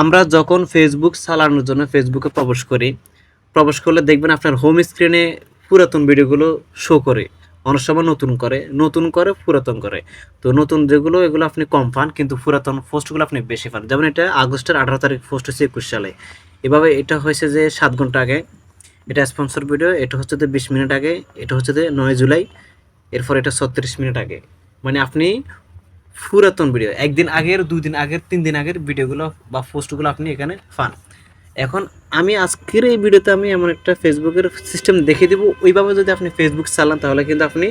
আমরা যখন ফেসবুক চালানোর জন্য ফেসবুকে প্রবেশ করি, প্রবেশ করলে দেখবেন আপনার হোম স্ক্রিনে পুরাতন ভিডিওগুলো শো করে। অনেক সময় নতুন করে নতুন করে, পুরাতন করে। তো নতুন যেগুলো, এগুলো আপনি কম পান, কিন্তু পুরাতন পোস্টগুলো আপনি বেশি পান। যেমন এটা আগস্টের আঠারো তারিখ পোস্ট হচ্ছে একুশ সালে। এভাবে এটা হয়েছে যে সাত ঘণ্টা আগে। এটা স্পন্সর ভিডিও এটা হচ্ছে যে বিশ মিনিট আগে, এটা হচ্ছে যে নয় জুলাই, এরপর এটা ছত্রিশ মিনিট আগে। মানে আপনি পুরাতন ভিডিও একদিন আগের দুই দিন আগের তিন দিন আগের ভিডিওগুলো বা পোস্টগুলো আপনি এখানে পান। এখন আমি আজকের এই ভিডিওতে আমি এমন একটা ফেসবুকের সিস্টেম দেখিয়ে দেবো। ওইভাবে যদি আপনি ফেসবুক চালান, তাহলে কিন্তু আপনি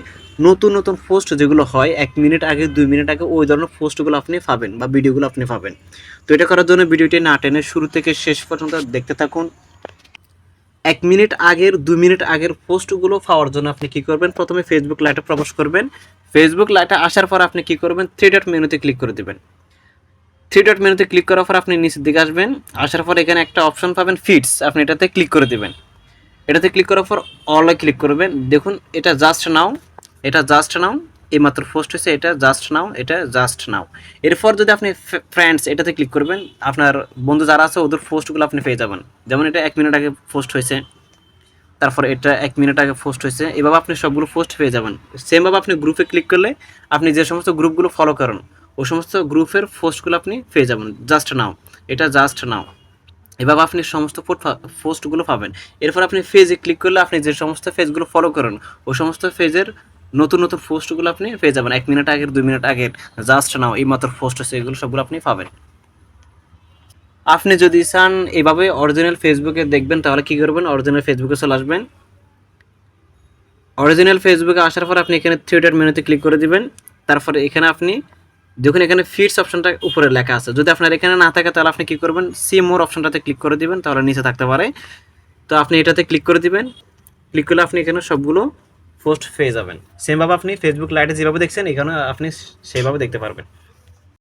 নতুন নতুন পোস্ট যেগুলো হয়, এক মিনিট আগে, দুই মিনিট আগে, ওই ধরনের পোস্টগুলো আপনি পাবেন বা ভিডিওগুলো আপনি পাবেন। তো এটা করার জন্য ভিডিওটি না টেনে শুরু থেকে শেষ পর্যন্ত দেখতে থাকুন। এক মিনিট আগের, দুই মিনিট আগের পোস্টগুলো পাওয়ার জন্য আপনি কি করবেন? প্রথমে ফেসবুক লাইটে প্রবেশ করবেন। ফেসবুক লাইটে আসার পর আপনি কি করবেন? থ্রি ডট মেনুতে ক্লিক করে দেবেন। থ্রি ডট মেনুতে ক্লিক করার পর আপনি নিচের দিকে আসবেন। আসার পর এখানে একটা অপশন পাবেন ফিটস আপনি এটাতে ক্লিক করে দেবেন। এটাতে ক্লিক করার পর অলে ক্লিক করবেন। দেখুন, এটা জাস্ট নাও এটা জাস্ট নাও এই মাত্র পোস্ট হয়েছে, এটা জাস্ট নাও এটা জাস্ট নাও এরপর যদি আপনি ফ্রেন্ডস এটাতে ক্লিক করবেন, আপনার বন্ধু যারা আছে, ওদের পোস্টগুলো আপনি পেয়ে যাবেন। যেমন এটা এক মিনিট আগে পোস্ট হয়েছে। তারপর এটা এক মিনিট আগে পোস্ট হয়েছে। এভাবে আপনি সবগুলো পোস্ট পেয়ে যাবেন। সেমভাবে আপনি গ্রুপে ক্লিক করলে আপনি যে সমস্ত গ্রুপগুলো ফলো করেন ওই সমস্ত গ্রুপের পোস্টগুলো আপনি পেয়ে যাবেন। জাস্ট নাও এটা জাস্ট নাও এভাবে আপনি সমস্ত পোস্টগুলো পাবেন। এরপর আপনি ফেজে ক্লিক করলে আপনি যে সমস্ত ফেজগুলো ফলো করেন ওই সমস্ত ফেজের নতুন নতুন পোস্টগুলো আপনি পেয়ে যাবেন। এক মিনিট আগের, দুই মিনিট আগের জাস্ট নাও এই মাত্র পোস্ট হচ্ছে এগুলো সবগুলো আপনি পাবেন। আপনি যদি চান এভাবে অরিজিনাল ফেসবুকে দেখবেন, তাহলে কি করবেন? অরিজিনাল ফেসবুকে চলে আসবেন। অরিজিনাল ফেসবুকে আসার পর আপনি এখানে থিয়েটার মেনুতে ক্লিক করে দিবেন। তারপরে এখানে আপনি, দেখুন এখানে ফিটস অপশনটা উপরে লেখা আছে। যদি আপনার এখানে না থাকে, তাহলে আপনি কি করবেন? সি মোর অপশনটাতে ক্লিক করে দিবেন, তাহলে নিচে থাকতে পারে। তো আপনি এটাতে ক্লিক করে দিবেন। ক্লিক করলে আপনি এখানে সবগুলো পোস্ট পেয়ে যাবেন। সেমভাবে আপনি ফেসবুক লাইটে যেভাবে দেখছেন, এখানে আপনি সেভাবে দেখতে পারবেন।